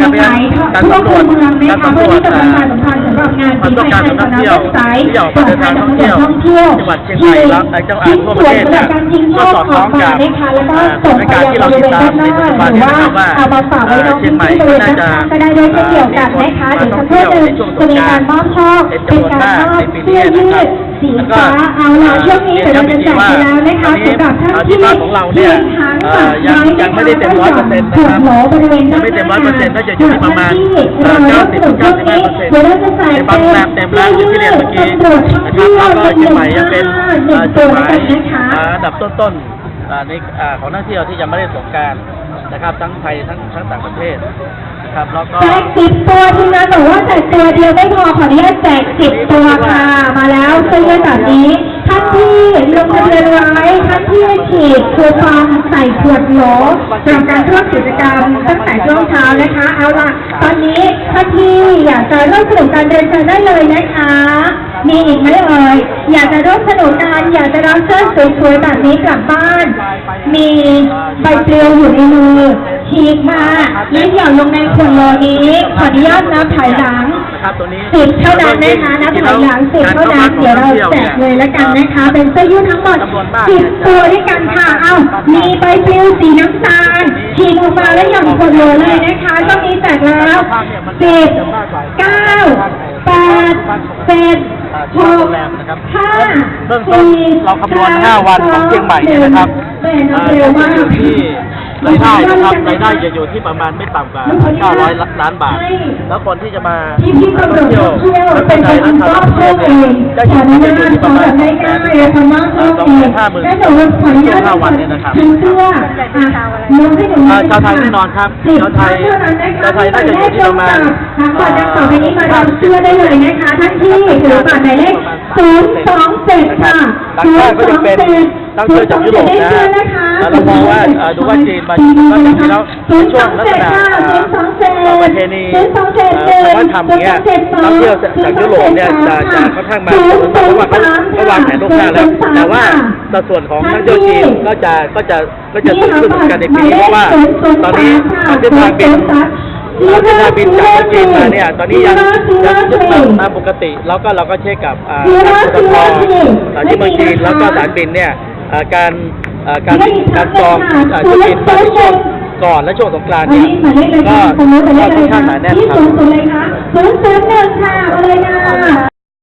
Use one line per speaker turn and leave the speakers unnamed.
นะครับเพราะฉะนั้นการสำรวจการสำรวจอ่าความต้องการของนักท่องเที่ยวที่อยากมาเดินทางท่องเที่ยวจังหวัดเชียงใหม่และในจังหวัดทั่วประเทศเนี่ยก็สอดคล้องกับอ่าสถานการณ์ที่เราติดตามในปัจจุบันนี้นะครับว่าเอ่อเชียงใหม่ก็น่าจะ
ก็ได้ด้วยเช่นเดียวกันนะคะ
เอ่อ
เดี๋ยวสักครู่หนึ่ง
ในช่วงส
จะ
ง
มี
กรากา
นร
ต์
มอบช่อ
เป็น
เป็น
จำนวน
การ
มาก
มอบ
ในปี
เสื้
นี้
อ
นะ
ยื
ครับ
ด สีฟ้าเอาละช่วงนี้เดี๋ยวเราจะแจกไปแล้วนะคะสำหรับท่าน
อ่า
ที่
ที่บ้านของเราเนี่ยเอ่อยังยังไม่ได้เต็ม100%นะครับ
ถูกโหบริเวณด้าน
ยังไม่เต็ม100%น่าจะอยู่ที่ประมาณ
เอ่อ
เอ่อ
90-95%เดี๋ยวเราจะใส่
ในบางแบบเต็มแล้วอย่างที่เรียนเมื่อกี้นะครับแล้วก็เชียงใหม่ยังเป็นเอ่อจุดหมายอ่าอันดับต้นๆอ่าในอ่าของนักท่องเที่ยวที่ยังไม่ได้สงกรารนะครับทั้งไทยทั้งทั้งต่างประเทศ นะครับ แล้วก็
แจกสิบตัวทีมงานบอกว่าแจกตัวเดียวไม่พอขออนุญาตแจกสิบตัวค่ะ มาแล้วเสื้อแบบนี้ท่านที่ลงทะเบียนไว้ท่านที่ฉีดคูปองใส่ขวดโหลสำหรับการร่วมกิจกรรมตั้งแต่ช่วงเช้านะคะ เอาล่ะ ตอนนี้ท่านที่อยากจะร่วมสนุกการเดินเชิญได้เลยนะคะ มีอีกไหมเอ่ยอยากจะร่วมสนุกกันอยากจะรับเสื้อสวยๆแบบนี้กลับบ้าน มีใบปลิวอยู่ในมือ ฉีกมาแล้วหย่อนลงในขวดโหลนี้ขออนุญาตนับถอยหลัง
นะครับตัวนี้
สิบเท่านั้นนะคะนับถอยหลังสิบเท่านั้นเดี๋ยวเราแจกเลยแล้วกันนะคะ เป็นเสื้อยืดทั้งหมดสิบตัวด้วยกันค่ะเอ้ามีใบปลิวสีน้ำตาลฉีกออกมาแล้วหย่อนขวดโหลเลยนะคะช่วงนี้แจกแล้วสิบเก้าแปดเจ็ด
อ่า
ห
ที่โร
ก
งแรมนะครับ
ห้า
เบื้องต้นเราคำนวณ5วันของเชียงใหม่เนี่ยนะครับ
เป็น
อ่า
เร็ว
จะ
มาก
อยู่ที่ รายได้นะครับรายได้จะอยู่ที่ประมาณไม่ต่ำกว่า 900 ล้านบาท แล้วคนที่จะมา
ที่
องเที่ยวแะ
เป็น
ใจและทำเพื่
อ
ได้อ
ยู่
ที่ประมาณ2 5 0 0 0
0 25วัน
เนี่ยนะครับชาวไทยแน่นอนครับชาวไทยชาวไทยน่าจะอยู่ที่ประมาณ
ต่อไปนี้มาลองเชื่อได้เลยนะคะท่านที่ถือบัตรหมายเลข027ค่ะ
027 นักเที่ยวจากยุโรปนะฮะเรามองว่าดูว่าจีนมาจีนก็จริงๆแล้วช่วงลักษณะประเพณีวัฒนธรรมเงี้ยนักเที่ยวจากยุโรปเนี่ยจะจะค่อนข้างมาเพราะว่าเขาเขาวางแผนล่วงหน้าแล้วแต่ว่าสัดส่วนของนักเที่ยวจีนก็จะก็จะก็จะสูงขึ้นกันในปีนี้เพราะว่าตอนนี้ประเทศไทยเป็นเราที่เราบินจากจีนมาเนี่ยตอนนี้ยังยังยึดตามตามปกติ แล้วก็เราก็เช็คกับทางปตทสายที่เมืองจีนแล้วก็สายบินเนี่ย การอ่าการการจองอ่าจะบินมาในช่วงก่อนและช่วงสงกรานต์
อัน
เนี่ย
นี้หมายเลขอะไร
ก็
คะสมมติหมายเล
ก็
ขอะไร
ค่อนข้างห
คะ
นาแน่น
ที่
ครับ
ศูนย์ศูนย์เลยคะศูนย์ศูนย์หนึ่งค่ะมาเลยค่ะ